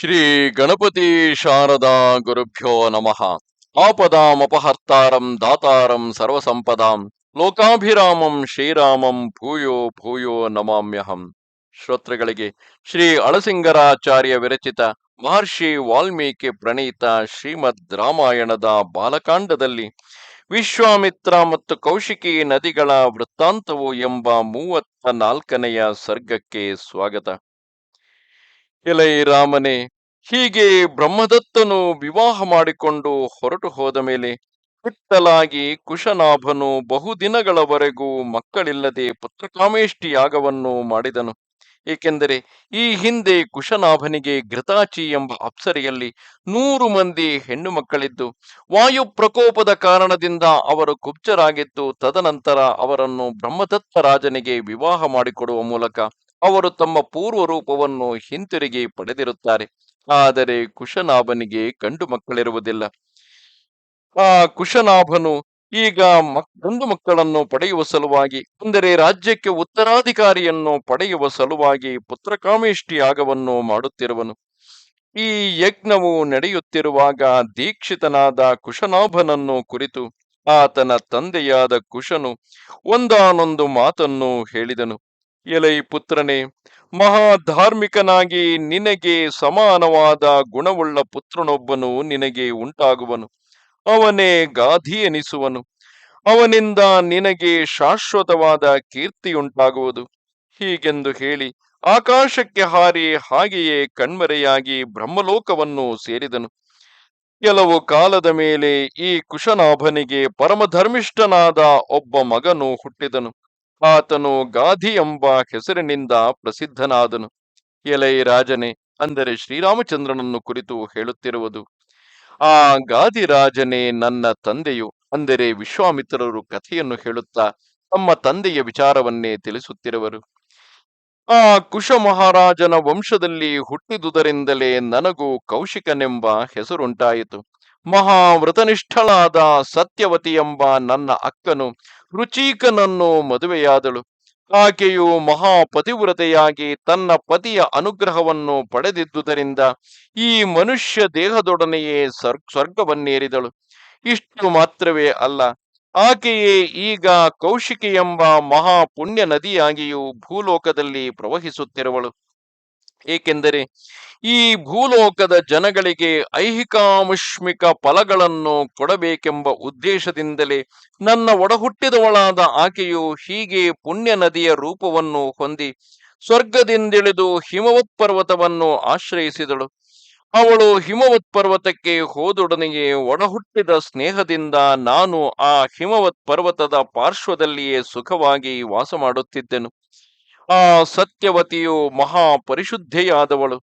ಶ್ರೀ ಗಣಪತಿ ಶಾರದಾ ಗುರುಭ್ಯೋ ನಮಃ. ಆಪದಾಮಪಹರ್ತಾರಂ ದಾತಾರಂ ಸರ್ವಸಂಪದಾಂ ಲೋಕಾಭಿರಾಮಂ ಶ್ರೀರಾಮಂ ಭೂಯೋ ಭೂಯೋ ನಮಾಮ್ಯಹಂ. ಶ್ರೋತೃಗಳಿಗೆ ಶ್ರೀ ಅಳಸಿಂಗರಾಚಾರ್ಯ ವಿರಚಿತ ಮಹರ್ಷಿ ವಾಲ್ಮೀಕಿ ಪ್ರಣೀತ ಶ್ರೀಮದ್ ರಾಮಾಯಣದ ಬಾಲಕಾಂಡದಲ್ಲಿ ವಿಶ್ವಾಮಿತ್ರ ಮತ್ತು ಕೌಶಿಕಿ ನದಿಗಳ ವೃತ್ತಾಂತವು ಎಂಬ ಮೂವತ್ತ ನಾಲ್ಕನೆಯ ಸರ್ಗಕ್ಕೆ ಸ್ವಾಗತ. ಎಲೈ ರಾಮನೇ ಹೀಗೆ ಬ್ರಹ್ಮದತ್ತನು ವಿವಾಹ ಮಾಡಿಕೊಂಡು ಹೊರಟು ಹೋದ ಮೇಲೆ ಕಿತ್ತಲಾಗಿ ಕುಶನಾಭನು ಬಹುದಿನಗಳವರೆಗೂ ಮಕ್ಕಳಿಲ್ಲದೆ ಪುತ್ರಕಾಮೇಷ್ಟಿ ಯಾಗವನ್ನು ಮಾಡಿದನು. ಏಕೆಂದರೆ ಈ ಹಿಂದೆ ಕುಶನಾಭನಿಗೆ ಘೃತಾಚಿ ಎಂಬ ಅಪ್ಸರಿಯಲ್ಲಿ ನೂರು ಮಂದಿ ಹೆಣ್ಣು ಮಕ್ಕಳಿದ್ದು, ವಾಯು ಪ್ರಕೋಪದ ಕಾರಣದಿಂದ ಅವರು ಕುಬ್ಜರಾಗಿದ್ದು ತದನಂತರ ಅವರನ್ನು ಬ್ರಹ್ಮದತ್ತ ರಾಜನಿಗೆ ವಿವಾಹ ಮಾಡಿಕೊಡುವ ಮೂಲಕ ಅವರು ತಮ್ಮ ಪೂರ್ವ ರೂಪವನ್ನು ಹಿಂತಿರುಗಿ ಪಡೆದಿರುತ್ತಾರೆ. ಆದರೆ ಕುಶನಾಭನಿಗೆ ಗಂಡು ಮಕ್ಕಳಿರುವುದಿಲ್ಲ. ಆ ಕುಶನಾಭನು ಈಗ ಮಕ್, ಗಂಡು ಮಕ್ಕಳನ್ನು ಪಡೆಯುವ ಸಲುವಾಗಿ, ಅಂದರೆ ರಾಜ್ಯಕ್ಕೆ ಉತ್ತರಾಧಿಕಾರಿಯನ್ನು ಪಡೆಯುವ ಸಲುವಾಗಿ ಪುತ್ರಕಾಮೇಷ್ಟಿ ಯಾಗವನ್ನು ಮಾಡುತ್ತಿರುವನು. ಈ ಯಜ್ಞವು ನಡೆಯುತ್ತಿರುವಾಗ ದೀಕ್ಷಿತನಾದ ಕುಶನಾಭನನ್ನು ಕುರಿತು ಆತನ ತಂದೆಯಾದ ಕುಶನು ಒಂದಾನೊಂದು ಮಾತನ್ನು ಹೇಳಿದನು. ಎಲೈ ಪುತ್ರನೇ, ಮಹಾಧಾರ್ಮಿಕನಾಗಿ ನಿನಗೆ ಸಮಾನವಾದ ಗುಣವುಳ್ಳ ಪುತ್ರನೊಬ್ಬನು ನಿನಗೆ ಉಂಟಾಗುವನು. ಅವನೇ ಗಾಧಿ ಎನಿಸುವನು. ಅವನಿಂದ ನಿನಗೆ ಶಾಶ್ವತವಾದ ಕೀರ್ತಿಯುಂಟಾಗುವುದು. ಹೀಗೆಂದು ಹೇಳಿ ಆಕಾಶಕ್ಕೆ ಹಾರಿ ಹಾಗೆಯೇ ಕಣ್ಮರೆಯಾಗಿ ಬ್ರಹ್ಮಲೋಕವನ್ನು ಸೇರಿದನು. ಕೆಲವು ಕಾಲದ ಮೇಲೆ ಈ ಕುಶನಾಭನಿಗೆ ಪರಮಧರ್ಮಿಷ್ಠನಾದ ಒಬ್ಬ ಮಗನು ಹುಟ್ಟಿದನು. ಆತನು ಗಾಧಿ ಎಂಬ ಹೆಸರಿನಿಂದ ಪ್ರಸಿದ್ಧನಾದನು. ಎಲೈ ರಾಜನೇ, ಅಂದರೆ ಶ್ರೀರಾಮಚಂದ್ರನನ್ನು ಕುರಿತು ಹೇಳುತ್ತಿರುವುದು. ಆ ಗಾದಿ ರಾಜನೇ ನನ್ನ ತಂದೆಯು, ಅಂದರೆ ವಿಶ್ವಾಮಿತ್ರರು ಕಥೆಯನ್ನು ಹೇಳುತ್ತಾ ತಮ್ಮ ತಂದೆಯ ವಿಚಾರವನ್ನೇ ತಿಳಿಸುತ್ತಿರುವರು. ಆ ಕುಶ ಮಹಾರಾಜನ ವಂಶದಲ್ಲಿ ಹುಟ್ಟಿದುದರಿಂದಲೇ ನನಗೂ ಕೌಶಿಕನೆಂಬ ಹೆಸರುಂಟಾಯಿತು. ಮಹಾವೃತನಿಷ್ಠಳಾದ ಸತ್ಯವತಿ ಎಂಬ ನನ್ನ ಅಕ್ಕನು ರುಚೀಕನನ್ನು ಮದುವೆಯಾದಳು. ಆಕೆಯು ಮಹಾಪತಿವ್ರತೆಯಾಗಿ ತನ್ನ ಪತಿಯ ಅನುಗ್ರಹವನ್ನು ಪಡೆದಿದ್ದುದರಿಂದ ಈ ಮನುಷ್ಯ ದೇಹದೊಡನೆಯೇ ಸ್ವರ್ ಸ್ವರ್ಗವನ್ನೇರಿದಳು. ಇಷ್ಟು ಮಾತ್ರವೇ ಅಲ್ಲ, ಆಕೆಯೇ ಈಗ ಕೌಶಿಕಿ ಎಂಬ ಮಹಾಪುಣ್ಯ ನದಿಯಾಗಿಯೂ ಭೂಲೋಕದಲ್ಲಿ ಪ್ರವಹಿಸುತ್ತಿರುವಳು. ಏಕೆಂದರೆ ಈ ಭೂಲೋಕದ ಜನಗಳಿಗೆ ಐಹಿಕಾಮುಷ್ಮಿಕ ಫಲಗಳನ್ನು ಕೊಡಬೇಕೆಂಬ ಉದ್ದೇಶದಿಂದಲೇ ನನ್ನ ಒಡಹುಟ್ಟಿದವಳಾದ ಆಕೆಯು ಹೀಗೆ ಪುಣ್ಯ ನದಿಯ ರೂಪವನ್ನು ಹೊಂದಿ ಸ್ವರ್ಗದಿಂದಿಳಿದು ಹಿಮವತ್ ಪರ್ವತವನ್ನು ಆಶ್ರಯಿಸಿದಳು. ಅವಳು ಹಿಮವತ್ ಪರ್ವತಕ್ಕೆ ಹೋದೊಡನೆಗೆ ಒಡಹುಟ್ಟಿದ ಸ್ನೇಹದಿಂದ ನಾನು ಆ ಹಿಮವತ್ ಪರ್ವತದ ಪಾರ್ಶ್ವದಲ್ಲಿಯೇ ಸುಖವಾಗಿ ವಾಸ ಮಾಡುತ್ತಿದ್ದೆನು ಆ ಸತ್ಯವತಿಯು ಮಹಾ ಪರಿಶುದ್ಧೆಯಾದವಳು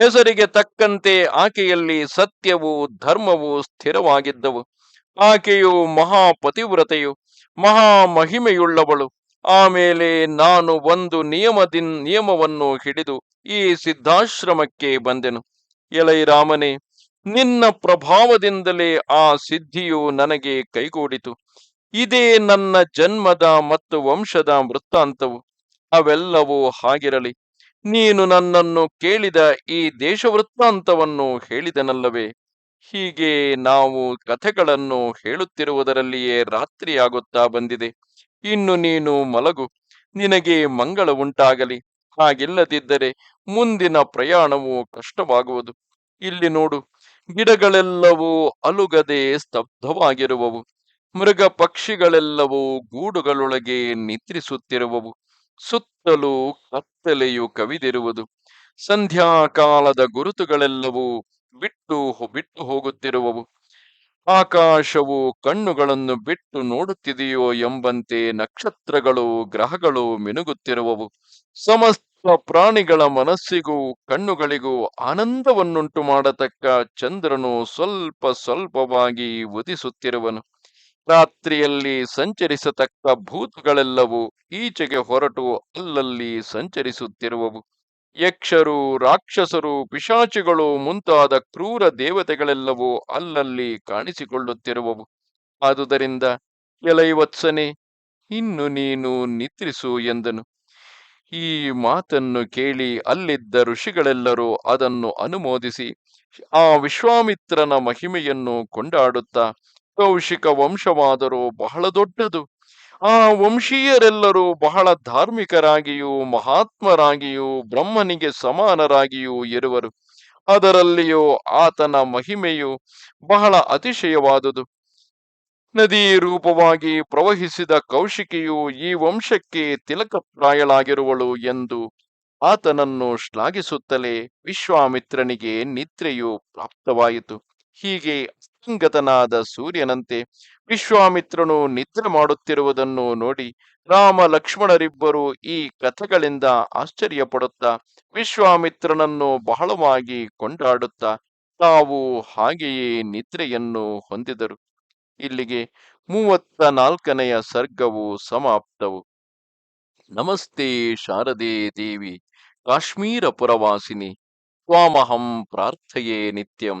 ಹೆಸರಿಗೆ ತಕ್ಕಂತೆ ಆಕೆಯಲ್ಲಿ ಸತ್ಯವು ಧರ್ಮವು ಸ್ಥಿರವಾಗಿದ್ದವು. ಆಕೆಯು ಮಹಾಪತಿವ್ರತೆಯು ಮಹಾ ಮಹಿಮೆಯುಳ್ಳವಳು ಆಮೇಲೆ ನಾನು ಒಂದು ನಿಯಮದಿನ್, ನಿಯಮವನ್ನು ಹಿಡಿದು ಈ ಸಿದ್ಧಾಶ್ರಮಕ್ಕೆ ಬಂದೆನು. ಎಲೈ ರಾಮನೇ ನಿನ್ನ ಪ್ರಭಾವದಿಂದಲೇ ಆ ಸಿದ್ಧಿಯು ನನಗೆ ಕೈಗೂಡಿತು. ಇದೇ ನನ್ನ ಜನ್ಮದ ಮತ್ತು ವಂಶದ ವೃತ್ತಾಂತವು. ಅವೆಲ್ಲವೂ ಹಾಗಿರಲಿ. ನೀನು ನನ್ನನ್ನು ಕೇಳಿದ ಈ ದೇಶವೃತ್ತಾಂತವನ್ನು ಹೇಳಿದನಲ್ಲವೇ? ಹೀಗೆ ನಾವು ಕಥೆಗಳನ್ನು ಹೇಳುತ್ತಿರುವುದರಲ್ಲಿಯೇ ರಾತ್ರಿಯಾಗುತ್ತಾ ಬಂದಿದೆ. ಇನ್ನು ನೀನು ಮಲಗು. ನಿನಗೆ ಮಂಗಳ ಉಂಟಾಗಲಿ. ಹಾಗಿಲ್ಲದಿದ್ದರೆ ಮುಂದಿನ ಪ್ರಯಾಣವು ಕಷ್ಟವಾಗುವುದು. ಇಲ್ಲಿ ನೋಡು. ಗಿಡಗಳೆಲ್ಲವೂ ಅಲುಗದೆ ಸ್ತಬ್ಧವಾಗಿರುವವು. ಮೃಗ ಪಕ್ಷಿಗಳೆಲ್ಲವೂ ಗೂಡುಗಳೊಳಗೆ ನಿದ್ರಿಸುತ್ತಿರುವವು. ಸುತ್ತಲೂ ಕತ್ತಲೆಯು ಕವಿದಿರುವುದು. ಸಂಧ್ಯಾಕಾಲದ ಗುರುತುಗಳೆಲ್ಲವೂ ಬಿಟ್ಟು ಬಿಟ್ಟು ಹೋಗುತ್ತಿರುವವು. ಆಕಾಶವು ಕಣ್ಣುಗಳನ್ನು ಬಿಟ್ಟು ನೋಡುತ್ತಿದೆಯೋ ಎಂಬಂತೆ ನಕ್ಷತ್ರಗಳು, ಗ್ರಹಗಳು ಮಿನುಗುತ್ತಿರುವವು. ಸಮಸ್ತ ಪ್ರಾಣಿಗಳ ಮನಸ್ಸಿಗೂ ಕಣ್ಣುಗಳಿಗೂ ಆನಂದವನ್ನುಂಟು ಮಾಡತಕ್ಕ ಚಂದ್ರನು ಸ್ವಲ್ಪ ಸ್ವಲ್ಪವಾಗಿ ಉದಿಸುತ್ತಿರುವನು. ರಾತ್ರಿಯಲ್ಲಿ ಸಂಚರಿಸತಕ್ಕ ಭೂತಗಳೆಲ್ಲವೂ ಈಚೆಗೆ ಹೊರಟು ಅಲ್ಲಲ್ಲಿ ಸಂಚರಿಸುತ್ತಿರುವವು. ಯಕ್ಷರು, ರಾಕ್ಷಸರು, ಪಿಶಾಚಿಗಳು ಮುಂತಾದ ಕ್ರೂರ ದೇವತೆಗಳೆಲ್ಲವೂ ಅಲ್ಲಲ್ಲಿ ಕಾಣಿಸಿಕೊಳ್ಳುತ್ತಿರುವವು. ಆದುದರಿಂದ ಎಲೈವತ್ಸನೆ, ಇನ್ನು ನೀನು ನಿದ್ರಿಸು ಎಂದನು. ಈ ಮಾತನ್ನು ಕೇಳಿ ಅಲ್ಲಿದ್ದ ಋಷಿಗಳೆಲ್ಲರೂ ಅದನ್ನು ಅನುಮೋದಿಸಿ, ಆ ವಿಶ್ವಾಮಿತ್ರನ ಮಹಿಮೆಯನ್ನು ಕೊಂಡಾಡುತ್ತಾ ಕೌಶಿಕ ವಂಶವಾದರೂ ಬಹಳ ದೊಡ್ಡದು. ಆ ವಂಶೀಯರೆಲ್ಲರೂ ಬಹಳ ಧಾರ್ಮಿಕರಾಗಿಯೂ, ಮಹಾತ್ಮರಾಗಿಯೂ, ಬ್ರಹ್ಮನಿಗೆ ಸಮಾನರಾಗಿಯೂ ಇರುವರು. ಅದರಲ್ಲಿಯೂ ಆತನ ಮಹಿಮೆಯು ಬಹಳ ಅತಿಶಯವಾದುದು. ನದಿ ರೂಪವಾಗಿ ಪ್ರವಹಿಸಿದ ಕೌಶಿಕೆಯು ಈ ವಂಶಕ್ಕೆ ತಿಲಕಪ್ರಾಯಳಾಗಿರುವಳು ಎಂದು ಆತನನ್ನು ಶ್ಲಾಘಿಸುತ್ತಲೇ ವಿಶ್ವಾಮಿತ್ರನಿಗೆ ನಿದ್ರೆಯು ಪ್ರಾಪ್ತವಾಯಿತು. ಹೀಗೆ ಅಸಂಗತನಾದ ಸೂರ್ಯನಂತೆ ವಿಶ್ವಾಮಿತ್ರನು ನಿದ್ರೆ ಮಾಡುತ್ತಿರುವುದನ್ನು ನೋಡಿ ರಾಮ ಲಕ್ಷ್ಮಣರಿಬ್ಬರು ಈ ಕಥೆಗಳಿಂದ ಆಶ್ಚರ್ಯಪಡುತ್ತಾ ವಿಶ್ವಾಮಿತ್ರನನ್ನು ಬಹಳವಾಗಿ ಕೊಂಡಾಡುತ್ತಾ ತಾವು ಹಾಗೆಯೇ ನಿದ್ರೆಯನ್ನು ಹೊಂದಿದರು. ಇಲ್ಲಿಗೆ ಮೂವತ್ತ ನಾಲ್ಕನೆಯ ಸರ್ಗವು ಸಮಾಪ್ತವು. ನಮಸ್ತೆ ಶಾರದೆ ದೇವಿ, ಕಾಶ್ಮೀರ ಪುರವಾಸಿನಿ, ತ್ವಾಮಹಂ ಪ್ರಾರ್ಥಯೇ ನಿತ್ಯಂ.